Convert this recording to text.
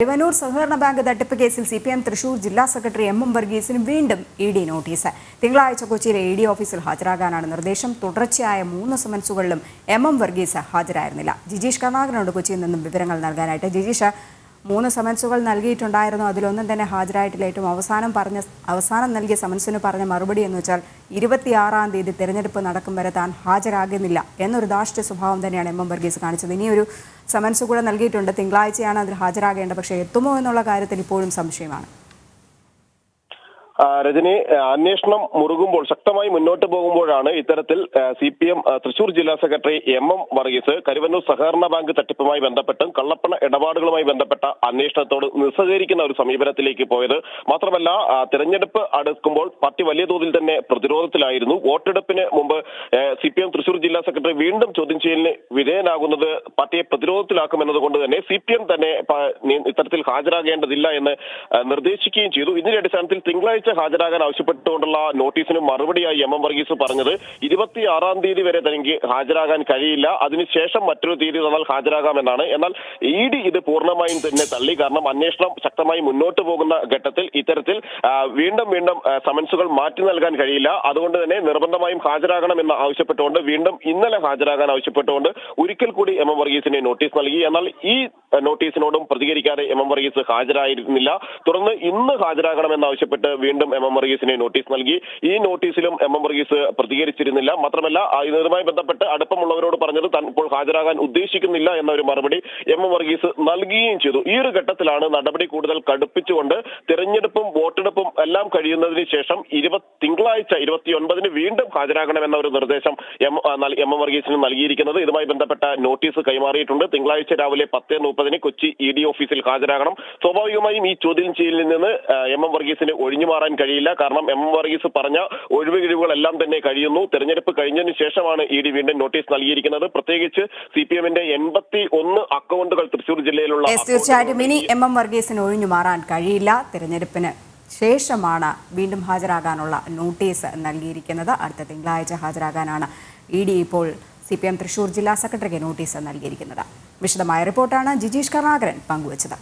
തിരുവനൂർ സഹകരണ ബാങ്ക് തട്ടിപ്പ് കേസിൽ സി പി എം തൃശൂർ ജില്ലാ സെക്രട്ടറി എം എം വർഗീസിന് വീണ്ടും ഇ ഡി നോട്ടീസ്. തിങ്കളാഴ്ച കൊച്ചിയിലെ ഇ ഡി ഓഫീസിൽ ഹാജരാകാനാണ് നിർദ്ദേശം. തുടർച്ചയായ മൂന്ന് സമൻസുകളിലും എം എം വർഗീസ് ഹാജരായിരുന്നില്ല. ജിജീഷ് കർണാകരനോട് കൊച്ചിയിൽ നിന്നും വിവരങ്ങൾ നൽകാനായിട്ട്. ജിജീഷ് മൂന്ന് സമൻസുകൾ നൽകിയിട്ടുണ്ടായിരുന്നു. അതിലൊന്നും തന്നെ ഹാജരായിട്ടില്ല. ഏറ്റവും അവസാനം പറഞ്ഞ അവസാനം നൽകിയ സമൻസിന് പറഞ്ഞ മറുപടി എന്ന് വെച്ചാൽ ഇരുപത്തിയാറാം തീയതി തെരഞ്ഞെടുപ്പ് നടക്കും വരെ താൻ ഹാജരാകുന്നില്ല എന്നൊരു ദാഷ്ട്യ സ്വഭാവം തന്നെയാണ് എം എം വർഗീസ് കാണിച്ചത്. ഇനിയൊരു സമൻസ് കൂടെ നൽകിയിട്ടുണ്ട്. തിങ്കളാഴ്ചയാണ് അതിൽ ഹാജരാകേണ്ടത്. പക്ഷേ എത്തുമോ എന്നുള്ള കാര്യത്തിൽ ഇപ്പോഴും സംശയമാണ്. രജനി അന്വേഷണം മുറുകുമ്പോൾ ശക്തമായി മുന്നോട്ട് പോകുമ്പോഴാണ് ഇത്തരത്തിൽ സി പി എം തൃശൂർ ജില്ലാ secretary M M Varghese Karuvannur സഹകരണ ബാങ്ക് തട്ടിപ്പുമായി ബന്ധപ്പെട്ടും കള്ളപ്പണ ഇടപാടുകളുമായി ബന്ധപ്പെട്ട അന്വേഷണത്തോട് നിസ്സഹകരിക്കുന്ന ഒരു സമീപനത്തിലേക്ക് പോയത്. മാത്രമല്ല തിരഞ്ഞെടുപ്പ് അടുക്കുമ്പോൾ പാർട്ടി വലിയ തോതിൽ തന്നെ പ്രതിരോധത്തിലായിരുന്നു. വോട്ടെടുപ്പിന് മുമ്പ് സി പി എം തൃശൂർ ജില്ലാ സെക്രട്ടറി വീണ്ടും ചോദ്യം ചെയ്യലിന് വിധേയനാകുന്നത് പാർട്ടിയെ പ്രതിരോധത്തിലാക്കുമെന്നതുകൊണ്ട് തന്നെ സി പി എം തന്നെ ഇത്തരത്തിൽ ഹാജരാകേണ്ടതില്ല എന്ന് നിർദ്ദേശിക്കുകയും ചെയ്തു. ഇതിന്റെ അടിസ്ഥാനത്തിൽ തിങ്കളാഴ്ച ഹാജരാകാൻ ആവശ്യപ്പെട്ടുകൊണ്ടുള്ള നോട്ടീസിന് മറുപടിയായി എം എം വർഗീസ് പറഞ്ഞത് ഇരുപത്തി ആറാം തീയതി വരെ തനിക്ക് ഹാജരാകാൻ കഴിയില്ല. അതിനുശേഷം മറ്റൊരു തീയതി തന്നാൽ ഹാജരാകാമെന്നാണ്. എന്നാൽ ഇ ഡി ഇത് പൂർണമായും തന്നെ തള്ളി. കാരണം അന്വേഷണം ശക്തമായി മുന്നോട്ട് പോകുന്ന ഘട്ടത്തിൽ ഇത്തരത്തിൽ വീണ്ടും വീണ്ടും സമൻസുകൾ മാറ്റി നൽകാൻ കഴിയില്ല. അതുകൊണ്ട് തന്നെ നിർബന്ധമായും ഹാജരാകണമെന്ന് ആവശ്യപ്പെട്ടുകൊണ്ട് വീണ്ടും ഇന്നലെ ഹാജരാകാൻ ആവശ്യപ്പെട്ടുകൊണ്ട് ഒരിക്കൽ കൂടി എം എം വർഗീസിന് നോട്ടീസ് നൽകി. എന്നാൽ ഈ നോട്ടീസിനോടും പ്രതികരിക്കാതെ എം എം വർഗീസ് ഹാജരായിരുന്നില്ല. തുടർന്ന് ഇന്ന് ഹാജരാകണമെന്ന് ആവശ്യപ്പെട്ട് വീണ്ടും എം എം വർഗീസിന് നോട്ടീസ് നൽകി. ഈ നോട്ടീസിലും എം എം വർഗീസ് പ്രതികരിച്ചിരുന്നില്ല. മാത്രമല്ല ഇതുമായി ബന്ധപ്പെട്ട് അടുപ്പമുള്ളവരോട് പറഞ്ഞത് താൻ ഇപ്പോൾ ഹാജരാകാൻ ഉദ്ദേശിക്കുന്നില്ല എന്ന ഒരു മറുപടി എം എം വർഗീസ് നൽകുകയും ചെയ്തു. ഈ ഒരു ഘട്ടത്തിലാണ് നടപടി കൂടുതൽ കടുപ്പിച്ചുകൊണ്ട് തിരഞ്ഞെടുപ്പും വോട്ടെടുപ്പും എല്ലാം കഴിയുന്നതിന് ശേഷം ഇരുപത് തിങ്കളാഴ്ച ഇരുപത്തിയൊൻപതിന് വീണ്ടും ഹാജരാകണമെന്ന ഒരു നിർദ്ദേശം എം എം എം വർഗീസിന് നൽകിയിരിക്കുന്നത്. ഇതുമായി ബന്ധപ്പെട്ട നോട്ടീസ് കൈമാറിയിട്ടുണ്ട്. തിങ്കളാഴ്ച രാവിലെ പത്ത് മുപ്പതിന് കൊച്ചി ഇ ഡി ഓഫീസിൽ ഹാജരാകണം. സ്വാഭാവികമായും ഈ ചോദ്യം ചെയ്യലിൽ നിന്ന് എം എം വർഗീസിന് ഒഴിഞ്ഞു മാറാൻ കഴിയില്ല. കാരണം എം വർഗീസ് പറഞ്ഞ ഒഴിവുകിഴിവുകളെല്ലാം തന്നെ കഴിയുന്നു. തെരഞ്ഞെടുപ്പ് കഴിഞ്ഞതിന് ശേഷമാണ് ഇ ഡി വീണ്ടും നോട്ടീസ് നൽകിയിരിക്കുന്നത്. പ്രത്യേകിച്ച് സി പി എമ്മിന്റെ എൺപത്തി ഒന്ന് അക്കൗണ്ടുകൾ തൃശൂർ ജില്ലയിലുള്ള തീർച്ചയായിട്ടും. ഇനി എം എം വർഗീസിന് ഒഴിഞ്ഞു മാറാൻ കഴിയില്ല. തെരഞ്ഞെടുപ്പിന് ശേഷമാണ് വീണ്ടും ഹാജരാകാനുള്ള നോട്ടീസ് നൽകിയിരിക്കുന്നത്. അടുത്ത തിങ്കളാഴ്ച ഹാജരാകാനാണ് ഇ ഡി ഇപ്പോൾ സി പി എം തൃശൂർ ജില്ലാ സെക്രട്ടറിക്ക് നോട്ടീസ് നൽകിയിരിക്കുന്നത്. വിശദമായ റിപ്പോർട്ടാണ് ജിജീഷ് കർണാകരൻ പങ്കുവച്ചത്.